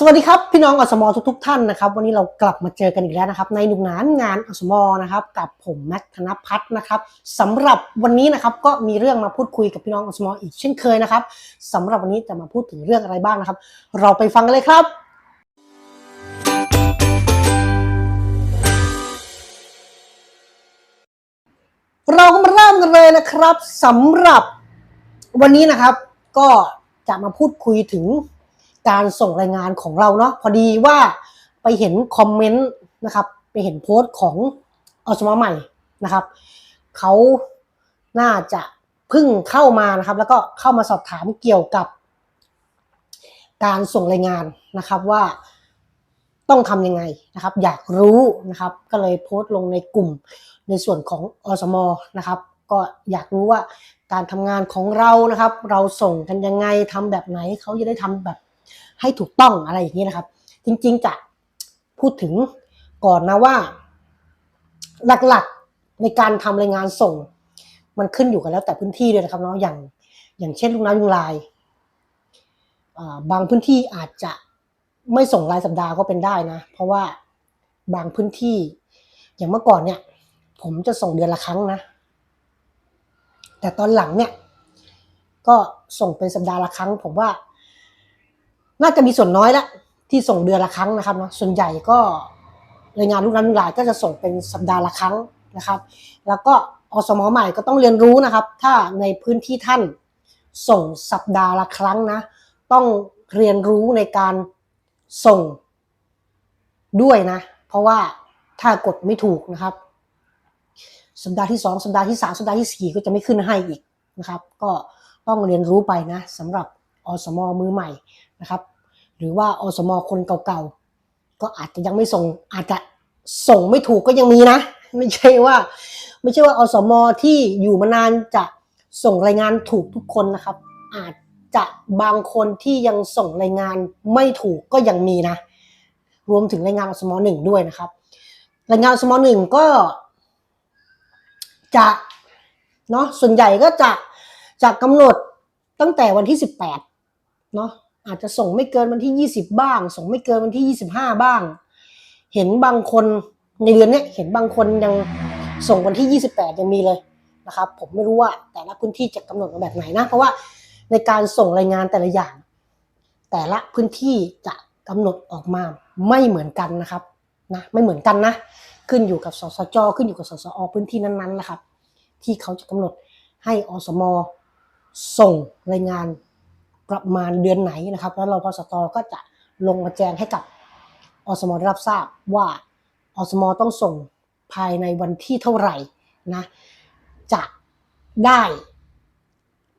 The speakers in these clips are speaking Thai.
สวัสดีครับ พี่น้องอสมอทุกทท่านนะครับวันนี้เรากลับมาเจอกันอีกแล้วนะครับ ในหนุกนานงานอสมอนะครับ กับผมแม็กธนพัฒน์นะครับสำหรับวันนี้นะครับก็มีเรื่องมาพูดคุยกับพี่น้องอสมอีกเช่นเคยนะครับสำหรับวันนี้จะมาพูดถึงเรื่องอะไรบ้างนะครับ เราไปฟังกันเลยครับ เราก็มาเริ่มกันเลยนะครับสำหรับวันนี้นะครับ ก็จะมาพูดคุยถึง การส่งรายงานของเราเนาะพอดีว่าไปเห็นคอมเมนต์นะครับ ไปเห็นโพสต์ของอสมใหม่นะครับเขาน่าจะเพิ่งเข้ามานะครับ แล้วก็เข้ามาสอบถามเกี่ยวกับ การส่งรายงานนะครับว่าต้องทำยังไงนะครับ อยากรู้นะครับ ก็เลยโพสต์ลงในกลุ่มในส่วนของอสมนะครับ ก็อยากรู้ว่าการทำงานของเรานะครับ เราส่งกันยังไงทำแบบไหนเขาจะได้ทำแบบ ให้ถูกต้องอะไรอย่างนี้นะครับ จริงๆจะพูดถึงก่อนนะว่า หลักๆในการทำรายงานส่ง มันขึ้นอยู่กันแล้วแต่พื้นที่ด้วยนะครับเนาะอย่างอย่างเช่นลูกน้ำยุงลายบางพื้นที่อาจจะไม่ส่งรายสัปดาห์ก็เป็นได้นะ เพราะว่าบางพื้นที่อย่างเมื่อก่อนเนี่ย ผมจะส่งเดือนละครั้งนะ แต่ตอนหลังเนี่ย ก็ส่งเป็นสัปดาห์ละครั้ง ผมว่า น่าจะมีส่วนน้อยละที่ส่งเดือนละครั้งนะครับเนาะส่วนใหญ่ก็รายงานลูกน้ำลูกหลายก็จะส่งเป็นสัปดาห์ละครั้งนะครับ แล้วก็อสมใหม่ก็ต้องเรียนรู้นะครับ ถ้าในพื้นที่ท่านส่งสัปดาห์ละครั้งนะ ต้องเรียนรู้ในการส่งด้วยนะ เพราะว่าถ้ากดไม่ถูกนะครับ สัปดาห์ที่สองสัปดาห์ที่สามสัปดาห์ที่สี่ก็จะไม่ขึ้นให้อีกนะครับ ก็ต้องเรียนรู้ไปนะสำหรับ อสมอมือใหม่นะครับ หรือว่าอสมอคนเก่าๆ ก็อาจจะยังไม่ส่งอาจจะส่งไม่ถูกก็ยังมีนะ ไม่ใช่ว่า ไม่ใช่ว่าอสมอที่อยู่มานานจะส่งรายงานถูกทุกคนนะครับ อาจจะบางคนที่ยังส่งรายงานไม่ถูกก็ยังมีนะ รวมถึงรายงานอสมอหนึ่งด้วยนะครับ รายงานอสมอหนึ่งก็จะเนาะส่วนใหญ่ก็จะจะกำหนดตั้งแต่วันที่ 18 เนาะอาจจะส่งไม่เกินวันที่ 20 บ้าง ส่งไม่เกินวันที่ 25 บ้าง เห็นบางคนในเดือนนี้เห็นบางคนยังส่งวันที่ 28 ยังมีเลยนะครับ ผมไม่รู้ว่าแต่ละพื้นที่จะกำหนดมาแบบไหนนะ เพราะว่าในการส่งรายงานแต่ละอย่าง แต่ละพื้นที่จะกำหนดออกมาไม่เหมือนกันนะครับนะไม่เหมือนกันนะ ขึ้นอยู่กับสสจ ขึ้นอยู่กับสสอพื้นที่นั้นๆนะครับ ที่เขาจะกำหนดให้อสม ส่งรายงาน ประมาณเดือนไหนนะครับ แล้วเราพสตก็จะลงมาแจ้งให้กับอสมได้รับทราบว่าอสมต้องส่งภายในวันที่เท่าไหร่นะจะได้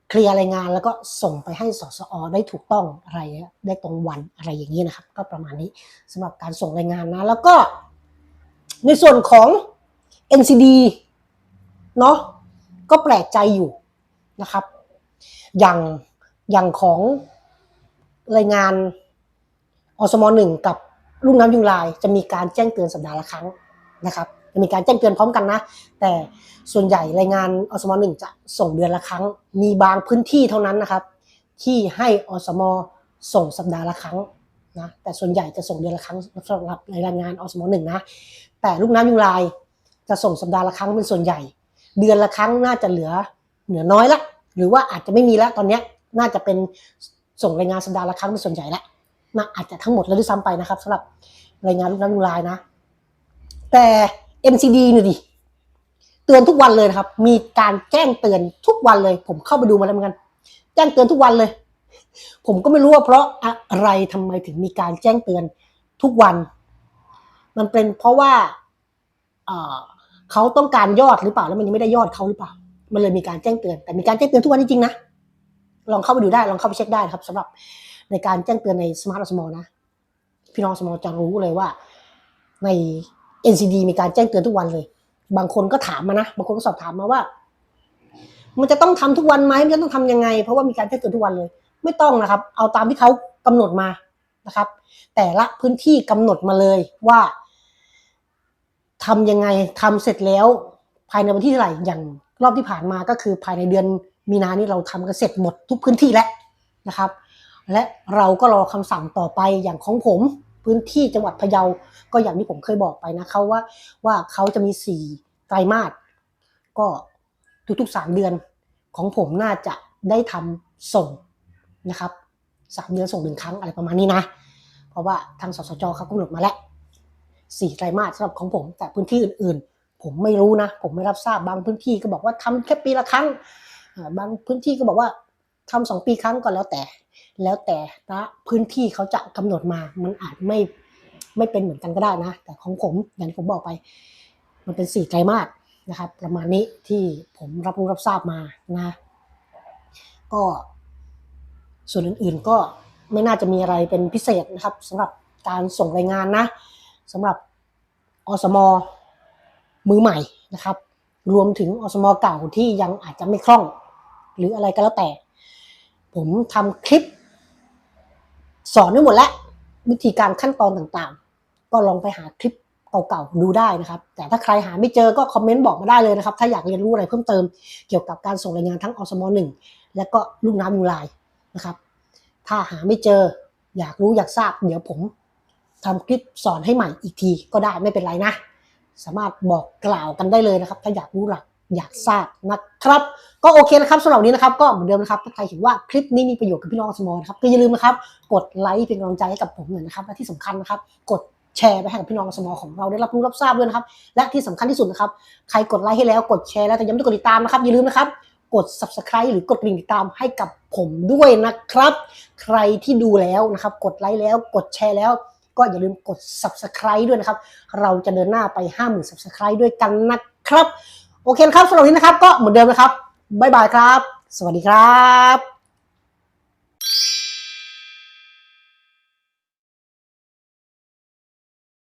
เคลียร์รายงานแล้วก็ส่งไปให้สสอได้ถูกต้องอะไรได้ตรงวันอะไรอย่างนี้นะครับ ก็ประมาณนี้สำหรับการส่งรายงานนะ แล้วก็ในส่วนของ NCD เนาะก็แปลกใจอยู่นะครับ อย่าง อย่างของรายงานอสมหนึ่งกับลูกน้ำยุงลาย จะมีการแจ้งเตือนสัปดาห์ละครั้งนะครับจะมีการแจ้งเตือนพร้อมกันนะ แต่ส่วนใหญ่รายงานอสมหนึ่งจะส่งเดือนละครั้ง มีบางพื้นที่เท่านั้นนะครับ ที่ให้อสมส่งสัปดาห์ละครั้งนะแต่ส่วนใหญ่จะส่งเดือนละครั้งสำหรับรายงานอสมหนึ่งนะแต่ลูกน้ำยุงลายจะส่งสัปดาห์ละครั้งเป็นส่วนใหญ่ เดือนละครั้งน่าจะเหลือเหลือน้อยละ หรือว่าอาจจะไม่มีแล้วตอนนี้ น่าจะเป็นส่งรายงานสัปดาห์ละครั้งเป็นส่วนใหญ่แล้วนะอาจจะทั้งหมดแล้วด้วยซ้ำไปนะครับสำหรับรายงานลูกน้ำยุงลายนะ แต่ MCD นี่ดิเตือนทุกวันเลยนะครับ มีการแจ้งเตือนทุกวันเลย ผมเข้าไปดูมาแล้วเหมือนกัน แจ้งเตือนทุกวันเลย ผมก็ไม่รู้ว่าเพราะอะไรทำไมถึงมีการแจ้งเตือนทุกวัน มันเป็นเพราะว่าเอ่อเขาต้องการยอดหรือเปล่าแล้วมันยังไม่ได้ยอดเขาหรือเปล่า มันเลยมีการแจ้งเตือน แต่มีการแจ้งเตือนทุกวันจริงๆนะ ลองเข้าไปดูได้ลองเข้าไปเช็คได้ครับสำหรับในการแจ้งเตือนในสมาร์ทสมอลนะ พี่น้องสมอลจะรู้เลยว่าใน NCD มีการแจ้งเตือนทุกวันเลย บางคนก็ถามมานะ บางคนก็สอบถามมาว่า มันจะต้องทำทุกวันไหมมันจะต้องทำยังไง เพราะว่ามีการแจ้งเตือนทุกวันเลย ไม่ต้องนะครับ เอาตามที่เขากำหนดมานะครับ แต่ละพื้นที่กำหนดมาเลยว่าทำยังไงทำเสร็จแล้ว ภายในวันที่เท่าไหร่อย่างรอบที่ผ่านมาก็คือภายในเดือน มีนานี่เราทำกันเสร็จหมดทุกพื้นที่แล้วนะครับ และเราก็รอคำสั่งต่อไปอย่างของผมพื้นที่จังหวัดพะเยา ก็อย่างที่ผมเคยบอกไปนะเขาว่าว่าเขาจะมีสี่ไตรมาสก็ทุกๆสามเดือนของผมน่าจะได้ทำส่งนะครับสามเดือนส่งหนึ่งครั้งอะไรประมาณนี้นะ เพราะว่าทางสสจเขากำหนดมาแล้วสี่ไตรมาสสำหรับของผม แต่พื้นที่อื่น ๆ ผมไม่รู้นะ ผมไม่รับทราบบางพื้นที่ก็บอกว่าทำแค่ปีละครั้ง บางพื้นที่ก็บอกว่าทำสองปีครั้งก็แล้วแต่ แล้วแต่ละพื้นที่เขาจะกำหนดมา มันอาจไม่ไม่เป็นเหมือนกันก็ได้นะ แต่ของผมอย่างที่ผมบอกไป มันเป็นสี่ไตรมาสนะครับ ประมาณนี้ที่ผมรับรู้รับทราบมานะ ก็ส่วนอื่นๆก็ไม่น่าจะมีอะไรเป็นพิเศษนะครับสำหรับการส่งรายงานนะสำหรับอสมมือใหม่นะครับ รวมถึงอสมเก่าที่ยังอาจจะไม่คล่อง หรืออะไรก็แล้วแต่ ผมทำคลิป สอนไว้หมดแล้ว วิธีการขั้นตอนต่างๆ ก็ลองไปหาคลิปเก่าๆดูได้นะครับ แต่ถ้าใครหาไม่เจอก็คอมเมนต์บอกมาได้เลยนะครับ ถ้าอยากเรียนรู้อะไรเพิ่มเติมเกี่ยวกับการส่งรายงานทั้งอสมหนึ่งและก็ลูกน้ำยูไลน์นะครับ ถ้าหาไม่เจออยากรู้อยากทราบ เดี๋ยวผมทำคลิปสอนให้ใหม่อีกทีก็ได้ไม่เป็นไรนะ สามารถบอกกล่าวกันได้เลยนะครับ ถ้าอยากรู้หลัก อยากทราบนะครับ ก็โอเคนะครับสำหรับนนี้นะครับ ก็เหมือนเดิมนะครับถ้าใครเห็นว่าคลิปนี้มีประโยชน์กับพี่น้องสมนะครับก็อย่าลืมนะครับกดไลค์เป็นกำลังใจให้กับผมหน่อยนะครับและที่สำคัญนะครับ กดแชร์ไปให้กับพี่น้องสมอของเราได้รับรู้รับทราบด้วยนะครับ และที่สำคัญที่สุดนะครับใครกดไลค์ให้แล้วกดแชร์แล้วแต่ยังไม่ได้กดติดตามนะครับอย่าลืมนะครับกด subscribe หรือกดกริ่งติดตามให้กับผมด้วยนะครับ ใครที่ดูแล้วนะครับ กดไลค์แล้วกดแชร์แล้ว ก็อย่าลืมกด subscribe ด้วยนะครับ เราจะเดินหน้าไป 50,000 subscribe ด้วยกันนะครับ โอเคครับสำหรับวันนี้นะครับ ก็เหมือนเดิมนะครับบ๊ายบายครับ สวัสดีครับ